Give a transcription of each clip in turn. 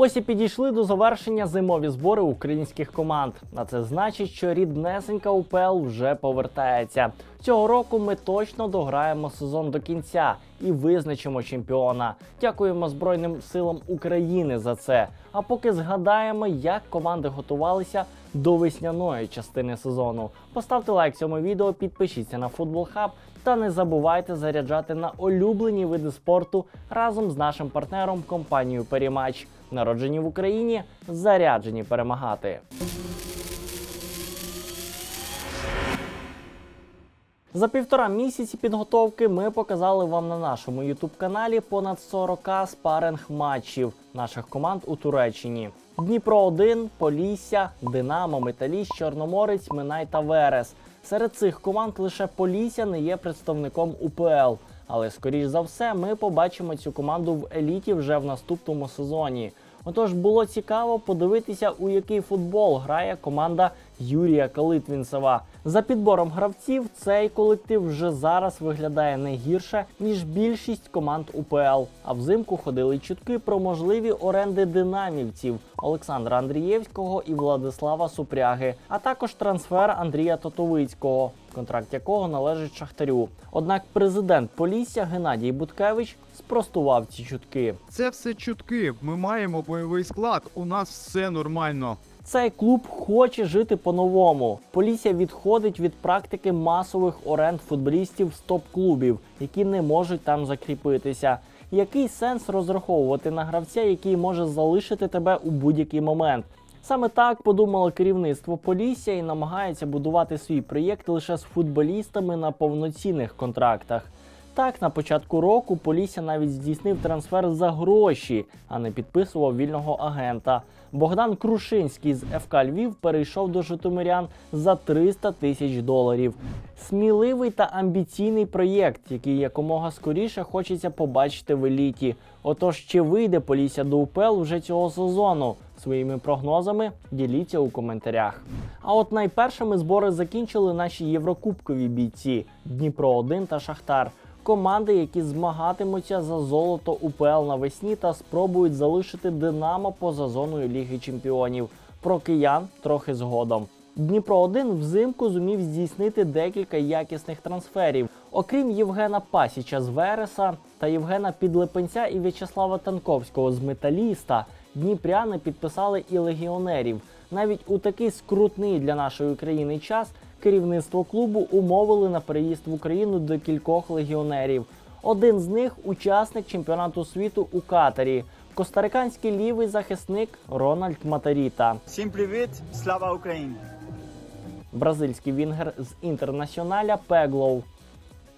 Ось і підійшли до завершення зимові збори українських команд. А це значить, що ріднесенька УПЛ вже повертається. Цього року ми точно дограємо сезон до кінця і визначимо чемпіона. Дякуємо Збройним силам України за це. А поки згадаємо, як команди готувалися до весняної частини сезону. Поставте лайк цьому відео, підпишіться на Футбол Хаб та не забувайте заряджати на улюблені види спорту разом з нашим партнером компанією Перімач. Народжені в Україні, заряджені перемагати. За півтора місяці підготовки ми показали вам на нашому youtube каналі понад 40 спаринг матчів наших команд у Туреччині. Дніпро 1 Полісся, Динамо, Металіст, Чорноморець, Минай та Верес. Серед цих команд лише Полісся не є представником УПЛ. Але скоріш за все, ми побачимо цю команду в еліті вже в наступному сезоні. Отож було цікаво подивитися, у який футбол грає команда Юрія Калитвінцева. За підбором гравців цей колектив вже зараз виглядає не гірше ніж більшість команд УПЛ. А взимку ходили чутки про можливі оренди динамівців Олександра Андрієвського і Владислава Супряги, а також трансфер Андрія Тотовицького, контракт якого належить Шахтарю. Однак президент Полісся Геннадій Буткевич спростував ці чутки. Це все чутки. Ми маємо бойовий склад. У нас все нормально. Цей клуб хоче жити по-новому. Полісся відходить від практики масових оренд футболістів з топ-клубів, які не можуть там закріпитися. Який сенс розраховувати на гравця, який може залишити тебе у будь-який момент? Саме так подумало керівництво Полісся і намагається будувати свій проєкт лише з футболістами на повноцінних контрактах. Так, на початку року Полісся навіть здійснив трансфер за гроші, а не підписував вільного агента. Богдан Крушинський з ФК Львів перейшов до Житомирян за 300 тисяч доларів. Сміливий та амбіційний проєкт, який якомога скоріше хочеться побачити в еліті. Отож, чи вийде Полісся до УПЛ вже цього сезону? Своїми прогнозами діліться у коментарях. А от найпершими збори закінчили наші єврокубкові бійці Дніпро 1 та Шахтар. Команди, які змагатимуться за золото УПЛ навесні та спробують залишити Динамо поза зоною Ліги Чемпіонів. Про киян трохи згодом. Дніпро 1 взимку зумів здійснити декілька якісних трансферів. Окрім Євгена Пасіча з Вереса та Євгена Підлепенця і В'ячеслава Танковського з Металіста, дніпряни підписали і легіонерів. Навіть у такий скрутний для нашої країни час керівництво клубу умовили на переїзд в Україну до кількох легіонерів. Один з них учасник чемпіонату світу у Катарі, костариканський лівий захисник Рональд Матаріта. Всім привіт, слава Україні! бразильський вінгер з інтернаціоналя Пеглоу.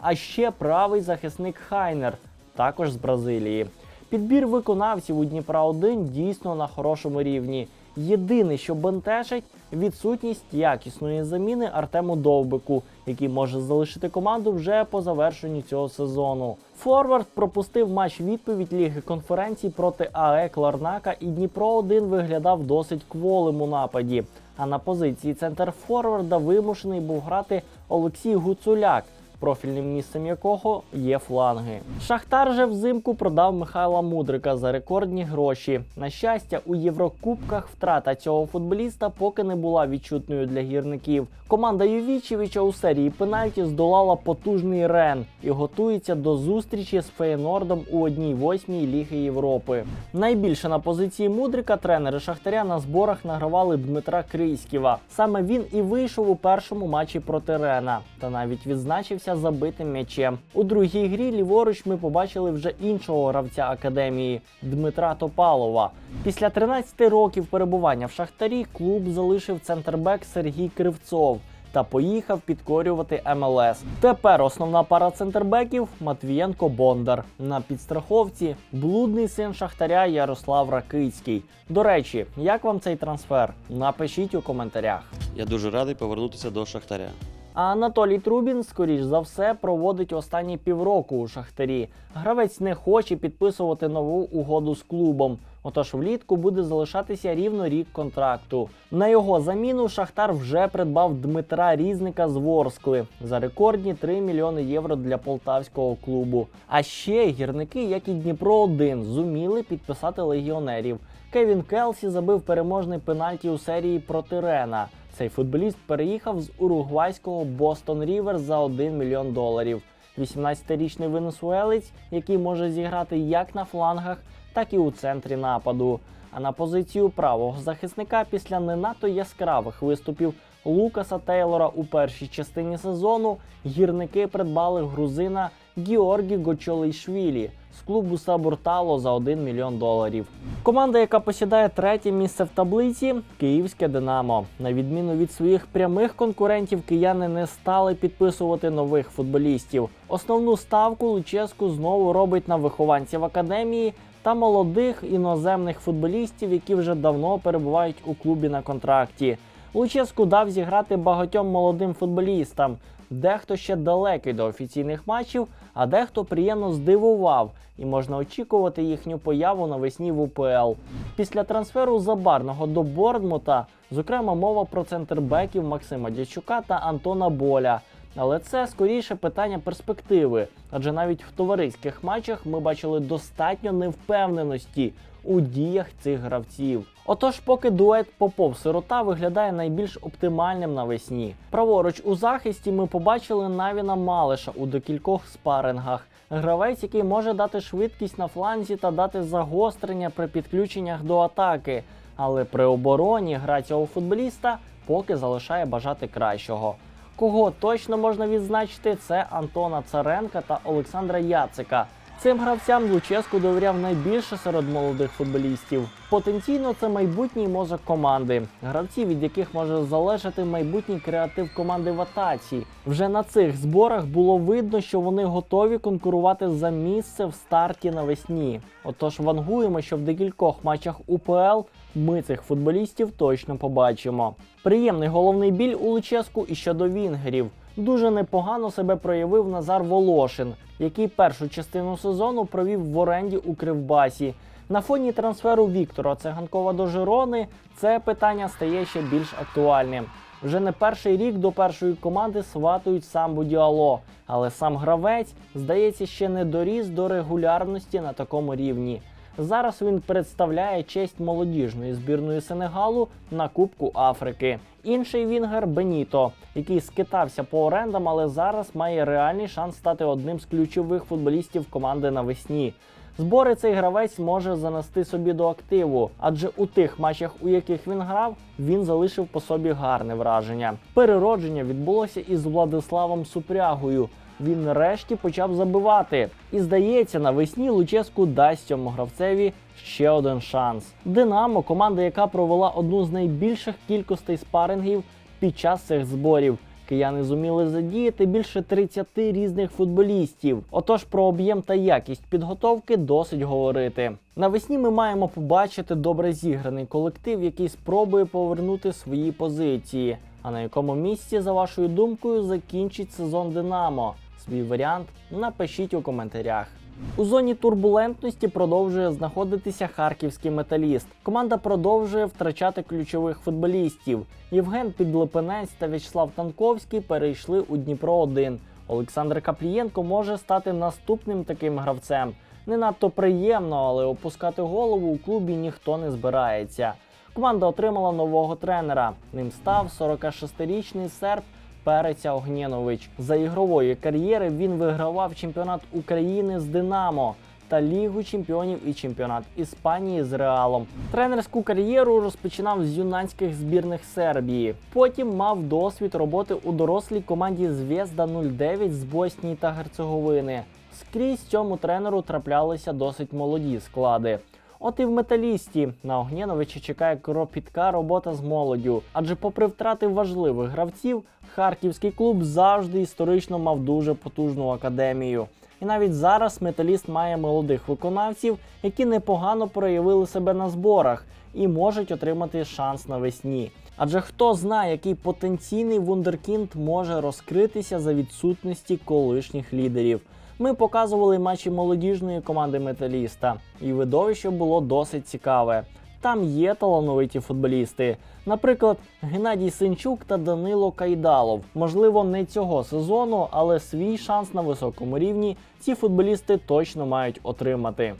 А ще правий захисник Хайнер, також з Бразилії. Підбір виконавців у Дніпра 1 дійсно на хорошому рівні. Єдине, що бентежить, відсутність якісної заміни Артему Довбику, який може залишити команду вже по завершенню цього сезону. Форвард пропустив матч відповідь Ліги конференцій проти АЕ Кларнака, і Дніпро 1 виглядав досить кволим у нападі. А на позиції центр форварда вимушений був грати Олексій Гуцуляк, профільним місцем якого є фланги. Шахтар же взимку продав Михайла Мудрика за рекордні гроші. На щастя, у Єврокубках втрата цього футболіста поки не була відчутною для гірників. Команда Ювічевича у серії пенальті здолала потужний Рен і готується до зустрічі з Фейнордом у одній восьмій Ліги Європи. Найбільше на позиції Мудрика тренери Шахтаря на зборах награвали Дмитра Крийськіва. Саме він і вийшов у першому матчі проти Рена та навіть відзначився забитим м'ячем. У другій грі ліворуч ми побачили вже іншого гравця академії Дмитра Топалова. Після 13 років перебування в Шахтарі клуб залишив центрбек Сергій Кривцов. Та поїхав підкорювати МЛС. Тепер основна пара центрбеків Матвієнко Бондар. На підстраховці блудний син Шахтаря Ярослав Ракицький. До речі, як вам цей трансфер? Напишіть у коментарях. Я дуже радий повернутися до Шахтаря. А Анатолій Трубін, скоріш за все, проводить останні півроку у Шахтарі. Гравець не хоче підписувати нову угоду з клубом. Отож, влітку буде залишатися рівно рік контракту. На його заміну Шахтар вже придбав Дмитра Різника з Ворскли за рекордні 3 мільйони євро для полтавського клубу. А ще гірники, як і Дніпро 1 зуміли підписати легіонерів. Кевін Келсі забив переможний пенальті у серії проти Рена. Цей футболіст переїхав з уругвайського Бостон Рівер за 1 мільйон доларів. 18-річний венесуелець, який може зіграти як на флангах, так і у центрі нападу. А на позицію правого захисника після не надто яскравих виступів Лукаса Тейлора у першій частині сезону гірники придбали грузина Георгі Гочолейшвілі з клубу Сабуртало за 1 мільйон доларів. Команда, яка посідає третє місце в таблиці, Київське Динамо. На відміну від своїх прямих конкурентів, кияни не стали підписувати нових футболістів. Основну ставку Луческу знову робить на вихованців академії та молодих іноземних футболістів, які вже давно перебувають у клубі на контракті. Луческу дав зіграти багатьом молодим футболістам. Дехто ще далекий до офіційних матчів, а дехто приємно здивував, і можна очікувати їхню появу навесні в УПЛ. Після трансферу Забарного до Бордмута, зокрема, мова про центрбеків Максима Дячука та Антона Боля. Але це скоріше питання перспективи, адже навіть в товариських матчах ми бачили достатньо невпевненості у діях цих гравців. Отож, поки дует Попов-Сирота виглядає найбільш оптимальним навесні. Праворуч у захисті ми побачили Навіна Малиша у декількох спарингах. Гравець, який може дати швидкість на фланзі та дати загострення при підключеннях до атаки. Але при обороні гра цього футболіста поки залишає бажати кращого. Кого точно можна відзначити, це Антона Царенка та Олександра Яцика. Цим гравцям Луческу довіряв найбільше серед молодих футболістів. Потенційно це майбутній мозок команди, гравці, від яких може залежати майбутній креатив команди в атаці. Вже на цих зборах було видно, що вони готові конкурувати за місце в старті навесні. Отож, вангуємо, що в декількох матчах УПЛ ми цих футболістів точно побачимо. Приємний головний біль у Луческу і щодо вінгерів. Дуже непогано себе проявив Назар Волошин, який першу частину сезону провів в оренді у Кривбасі. На фоні трансферу Віктора Циганкова до Жирони це питання стає ще більш актуальним. Вже не перший рік до першої команди сватують самбу Діало, але сам гравець, здається, ще не доріс до регулярності на такому рівні. Зараз він представляє честь молодіжної збірної Сенегалу на Кубку Африки. Інший вінгер Беніто, який скитався по орендам, але зараз має реальний шанс стати одним з ключових футболістів команди навесні. Збори цей гравець може занести собі до активу, адже у тих матчах, у яких він грав, він залишив по собі гарне враження. Переродження відбулося із Владиславом Супрягою. Він нарешті почав забивати. І здається, навесні Луческу дасть цьому гравцеві ще один шанс. Динамо, команда, яка провела одну з найбільших кількостей спарингів під час цих зборів. Кияни зуміли задіяти більше 30 різних футболістів. Отож, про об'єм та якість підготовки досить говорити. Навесні ми маємо побачити добре зіграний колектив, який спробує повернути свої позиції. А на якому місці, за вашою думкою, закінчить сезон Динамо? Свій варіант напишіть у коментарях. У зоні турбулентності продовжує знаходитися харківський металіст. Команда продовжує втрачати ключових футболістів. Євген Підлипенець та В'ячеслав Танковський перейшли у Дніпро 1 Олександр Каплієнко може стати наступним таким гравцем. Не надто приємно, але опускати голову у клубі ніхто не збирається. Команда отримала нового тренера. Ним став 46-річний серб Переця Огнєнович. За ігрової кар'єри він вигравав чемпіонат України з Динамо та Лігу чемпіонів і чемпіонат Іспанії з Реалом. Тренерську кар'єру розпочинав з юнацьких збірних Сербії. Потім мав досвід роботи у дорослій команді Звєзда 09 з Боснії та Герцеговини. Скрізь цьому тренеру траплялися досить молоді склади. От і в металісті на Огнєновича чекає кропітка робота з молоддю. Адже, попри втрати важливих гравців, харківський клуб завжди історично мав дуже потужну академію. І навіть зараз металіст має молодих виконавців, які непогано проявили себе на зборах і можуть отримати шанс навесні. Адже хто знає, який потенційний вундеркінд може розкритися за відсутності колишніх лідерів. Ми показували матчі молодіжної команди металіста, і видовище було досить цікаве. Там є талановиті футболісти, наприклад, Геннадій Синчук та Данило Кайдалов. Можливо, не цього сезону, але свій шанс на високому рівні ці футболісти точно мають отримати.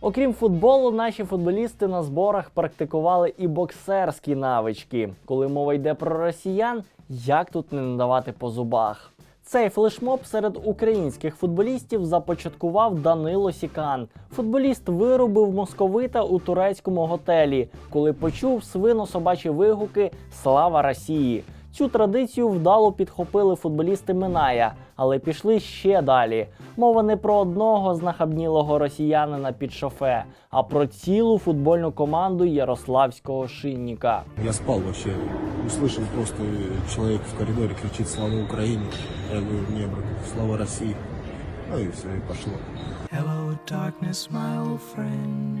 Окрім футболу, наші футболісти на зборах практикували і боксерські навички. Коли мова йде про росіян, як тут не надавати по зубах? Цей флешмоб серед українських футболістів започаткував Данило Сікан. Футболіст виробив московита у турецькому готелі, коли почув свино-собачі вигуки Слава Росії. Цю традицію вдало підхопили футболісти Миная, але пішли ще далі. Мова не про одного знахабнілого росіянина під шофе, а про цілу футбольну команду Ярославського шинника. Я спал вообще. Услышал просто э, человек в коридоре кричит «Слава Украине!». Я говорю, не, брат, слава России. Ну и все, и пошло. Hello, darkness, my old friend.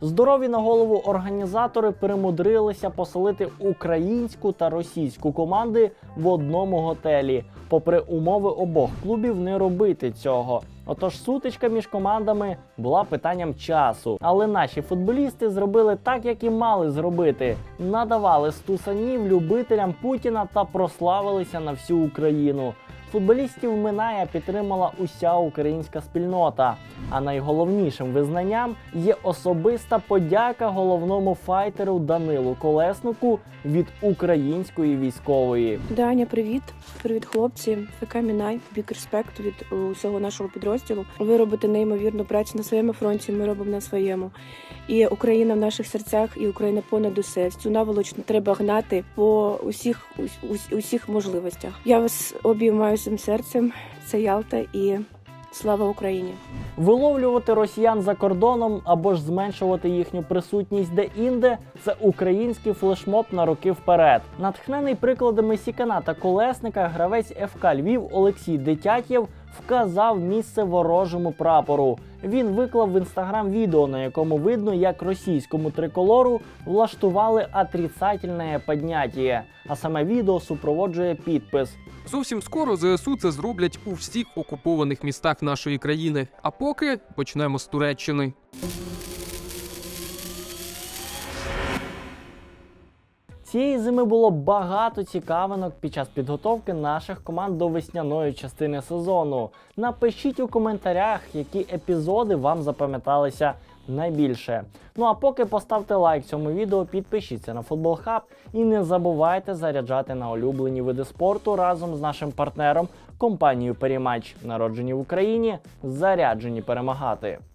Здорові на голову організатори перемудрилися поселити українську та російську команди в одному готелі, попри умови обох клубів не робити цього. Отож, сутичка між командами була питанням часу. Але наші футболісти зробили так, як і мали зробити: надавали стусанів любителям Путіна та прославилися на всю Україну. Футболістів Миная підтримала уся українська спільнота. А найголовнішим визнанням є особиста подяка головному файтеру Данилу Колеснику від української військової. Даня, привіт. Привіт, хлопці. ФК Мінай. Бік респект від е, усього нашого підрозділу. Ви робите неймовірну працю на своєму фронті. Ми робимо на своєму. І Україна в наших серцях, і Україна понад усе. Цю наволоч треба гнати по усіх ус- ус- усіх можливостях. Я вас обіймаю цим серцем. Це Ялта і слава Україні. Виловлювати росіян за кордоном або ж зменшувати їхню присутність де-інде це український флешмоб на роки вперед. Натхнений прикладами Сікана та колесника, гравець ФК Львів Олексій Дитятєв вказав місце ворожому прапору. Він виклав в інстаграм відео, на якому видно, як російському триколору влаштували отрицательне підняття. А саме відео супроводжує підпис. Зовсім скоро ЗСУ це зроблять у всіх окупованих містах нашої країни. А поки почнемо з Туреччини. Цієї зими було багато цікавинок під час підготовки наших команд до весняної частини сезону. Напишіть у коментарях, які епізоди вам запам'яталися найбільше. Ну а поки поставте лайк цьому відео, підпишіться на Футбол Хаб і не забувайте заряджати на улюблені види спорту разом з нашим партнером компанією Перімач, народжені в Україні, заряджені перемагати.